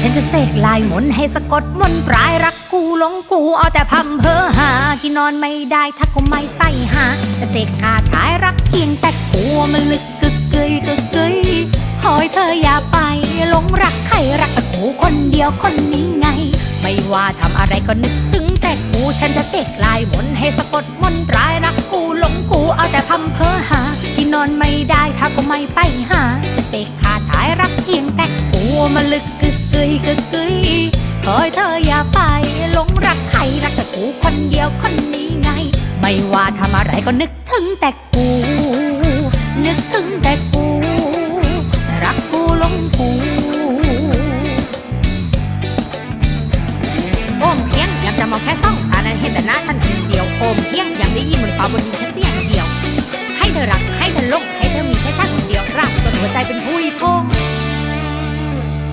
ฉันจะเสกลายมนให้สะกดมนปลายรักกูหลงกูเอาแต่พำเพอหา กินนอนไม่ได้ถ้าก็ไม่ไปหาจะเสกคาถายรักเพียงแต่กลัวมันลึกกึกเกยกึกเกยขอให้เธออย่าไปหลงรักใครรักแต่กูคนเดียวคนนี้ไง ไม่ว่าทำอะไรก็นึกถึงแต่กูฉันจะเสกลายมนให้สะกดมนปลายรักกูหลงกูเอาแต่พำเพอหา กินนอนไม่ได้ถ้าก็ไม่ไปหา จะเสกคาถายรักเพียงแต่กลัวมันลึกกึก กึกกึยคอยเธออย่าไปหลงรักใครรักแต่กูคนเดียวคนนี้ไง ไม่ว่าทำอะไรก็นึกถึงแต่กู นึกถึงแต่กู รักกูหลงกูโอมเพียงอยากจะมองแค่ซ่องตานั้นเห็นแต่หน้าฉันคนเดียวโอมเพียงอยากได้ยินเหมือนฟ้าบนดินแค่เสียงเดียว ให้เธอรักให้เธอลงให้เธอมีแค่ฉันคนเดียวรักจนหัวใจเป็นผู้พง